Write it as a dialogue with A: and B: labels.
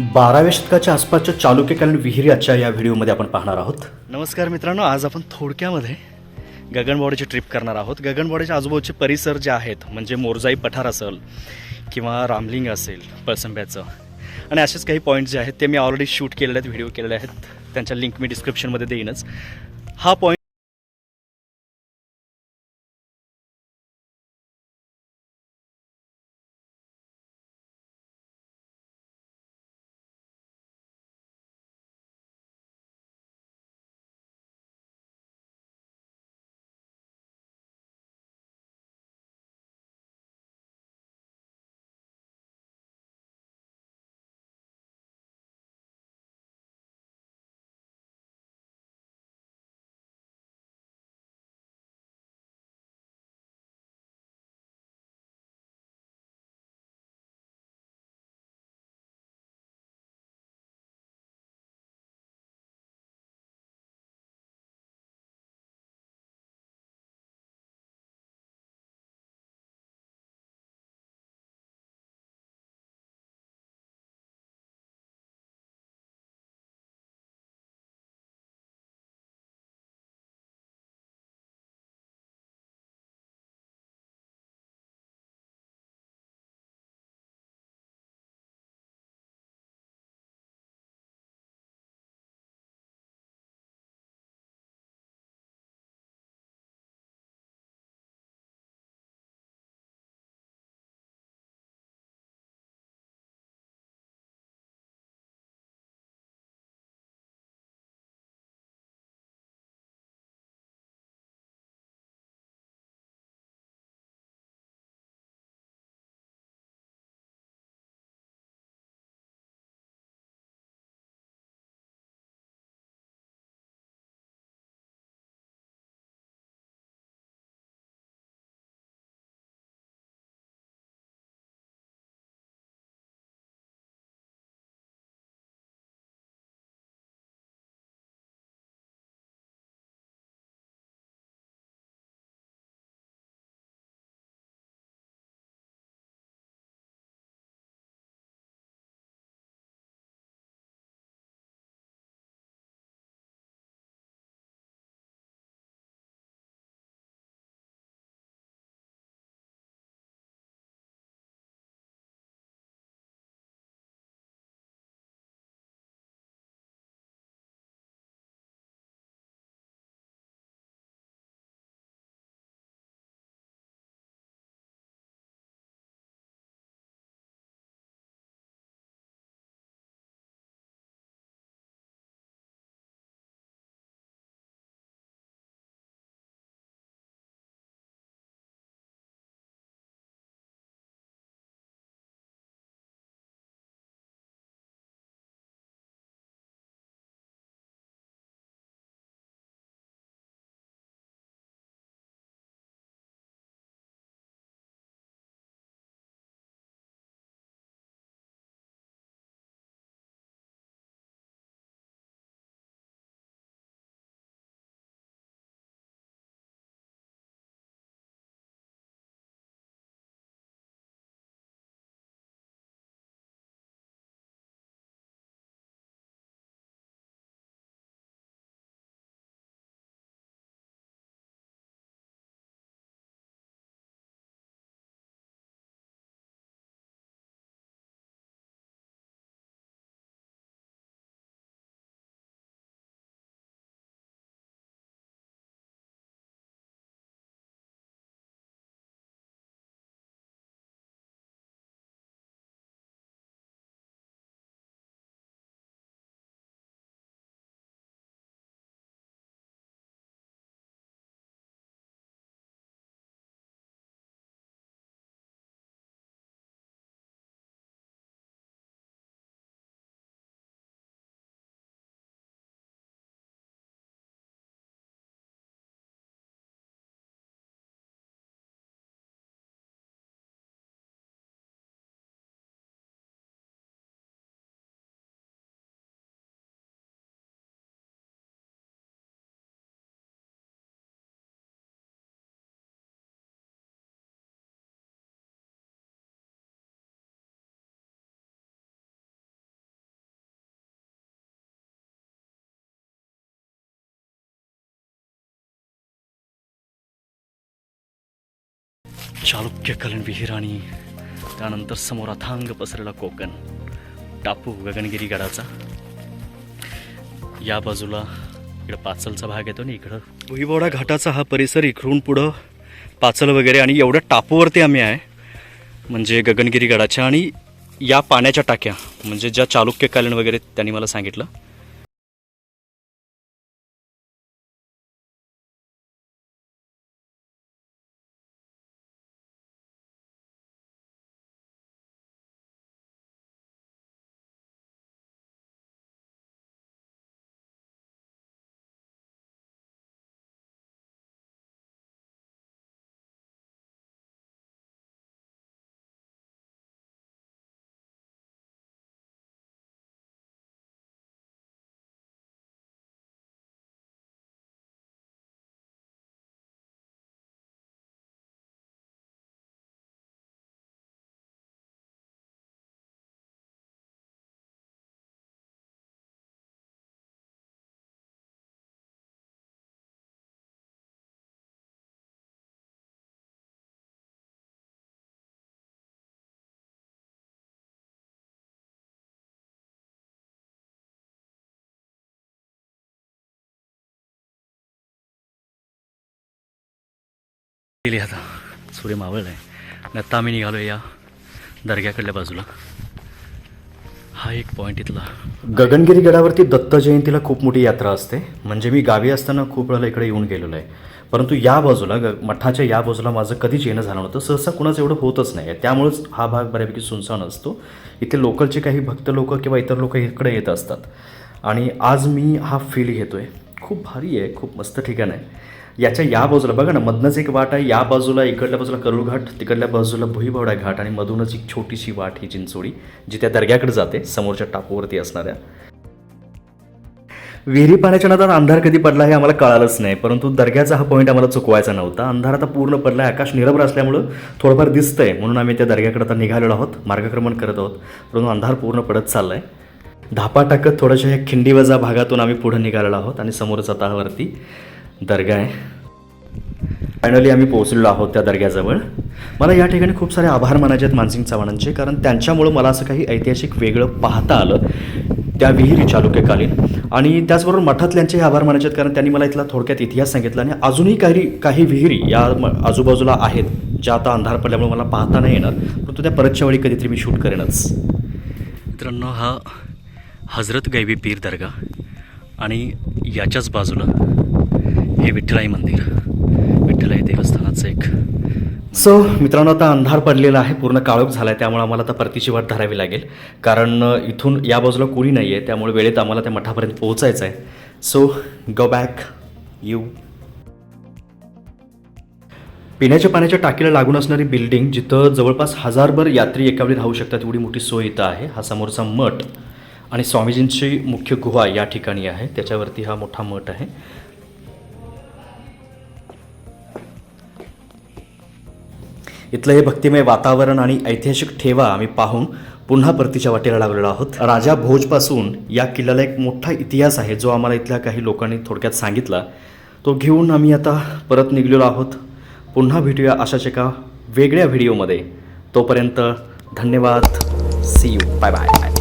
A: बाराव्या शतकाच्या आसपासच्या चालुक्यकालीन विहिरी आजच्या या व्हिडिओमध्ये आपण पाहणार आहोत. नमस्कार मित्रांनो आज आपण थोडक्यामध्ये गगनबावडीची ट्रिप करणार आहोत. गगनबावडीच्या आजूबाजूचे परिसर जे आहेत म्हणजे मोरजाई पठार असेल किंवा रामलिंग असेल पळसंब्याचं. आणि असेच काही पॉईंट्स जे आहेत ते मी ऑलरेडी शूट केलेले आहेत व्हिडिओ केलेले आहेत. त्यांच्या लिंक मी डिस्क्रिप्शनमध्ये देईनच. हा पॉईंट चालुक्यकालीन विहीर आणि त्यानंतर समोर अथांग पसरलेला कोकण. टापू गगनगिरी गडाचा. या बाजूला इकडं पाचलचा भाग येतो ना इकडं. भुईबोडा घाटाचा हा परिसर इकडून पुढं पाचल वगैरे आणि एवढ्या टापूवरती आम्ही आहे. म्हणजे गगनगिरी गडाच्या आणि या पाण्याच्या टाक्या म्हणजे ज्या चालुक्यकालीन वगैरे त्यांनी मला सांगितलं. गेली आता. सूर्य मावळ आहे आणि आता आम्ही निघालो या दर्ग्याकडल्या बाजूला. हा एक पॉईंट इथला. गगनगिरी गडावरती दत्त जयंतीला खूप मोठी यात्रा असते. म्हणजे मी गावी असताना खूप वेळेला इकडे येऊन गेलेलो आहे. परंतु या बाजूला ग मठाच्या या बाजूला माझं कधीच येणं झालं नव्हतं. सहसा कुणाचं एवढं होतच नाही. आहे त्यामुळंच हा भाग बऱ्यापैकी सुनसान असतो. इथे लोकलचे काही भक्त लोक किंवा इतर लोक इकडे येत असतात. आणि आज मी हा फील घेतो आहे खूप भारी आहे. खूप मस्त ठिकाण आहे. याच्या या बाजूला बघा ना मधनंच एक वाट आहे या बाजूला इकडल्या बाजूला करुळघाट तिकडल्या बाजूला भुईभावडा घाट आणि मधूनच एक छोटीशी वाट ही चिंचोडी जी त्या दर्ग्याकडे जाते समोरच्या टापूवरती असणाऱ्या. विहिरी पाण्याच्या नादात अंधार कधी पडला हे आम्हाला कळालंच नाही परंतु दर्ग्याचा हा पॉईंट आम्हाला चुकवायचा नव्हता. अंधार आता पूर्ण पडला आहे आकाश निरभ्र असल्यामुळं थोडंफार दिसतंय म्हणून आम्ही त्या दर्ग्याकडे आता निघालेलो आहोत मार्गक्रमण करत आहोत परंतु अंधार पूर्ण पडत चालला आहे धापा टाकत थोड्याशा ह्या खिंडीवजा भागातून आम्ही पुढे निघालेलो आहोत आणि समोरच आतावरती दर्गा आहे. फायनली आम्ही पोहोचलेलो आहोत त्या दर्ग्याजवळ. मला या ठिकाणी खूप सारे आभार मानायचे आहेत मानसिंग चव्हाणांचे कारण त्यांच्यामुळं मला असं काही ऐतिहासिक वेगळं पाहता आलं त्या विहिरी चालुक्यकालीन. आणि त्याचबरोबर मठातल्यांचे आभार मानायचे आहेत कारण त्यांनी मला इथला थोडक्यात इतिहास सांगितला आणि अजूनही काही काही विहिरी या म- आजूबाजूला आहेत ज्या आता अंधार पडल्यामुळे मला पाहता नाही येणार परंतु त्या परतच्या वेळी कधीतरी मी शूट करेनच. मित्रांनो हा हजरत गैबी पीर दर्गा. आणि याच्याच बाजूला हे विठ्ठलाई मंदिर. विठ्ठलाई देवस्थानाचं एक सो मित्रांनो आता अंधार पडलेला आहे पूर्ण काळोख झाला आहे त्यामुळे आम्हाला आता परतीची वाट धरावी लागेल. कारण इथून या बाजूला कोणी नाही आहे त्यामुळे वेळेत आम्हाला त्या मठापर्यंत पोहोचायचं आहे. सो गो बॅक यू पिण्याच्या पाण्याच्या टाकीला लागून असणारी बिल्डिंग जिथं जवळपास हजारभर यात्री एकावेळी राहू शकतात एवढी मोठी सोय इथं आहे. हा समोरचा मठ आणि स्वामीजींची मुख्य गुहा या ठिकाणी आहे. त्याच्यावरती हा मोठा मठ आहे. इथलं हे भक्तिमय वातावरण आणि ऐतिहासिक ठेवा आम्ही पाहून पुन्हा परतीच्या वाटेला लागलेलो आहोत. राजा भोजपासून या किल्ल्याला एक मोठा इतिहास आहे जो आम्हाला इथल्या काही लोकांनी थोडक्यात सांगितला. तो घेऊन आम्ही आता परत निघलेलो आहोत. पुन्हा भेटूया अशाच एका वेगळ्या व्हिडिओमध्ये. तोपर्यंत धन्यवाद. See you bye bye bye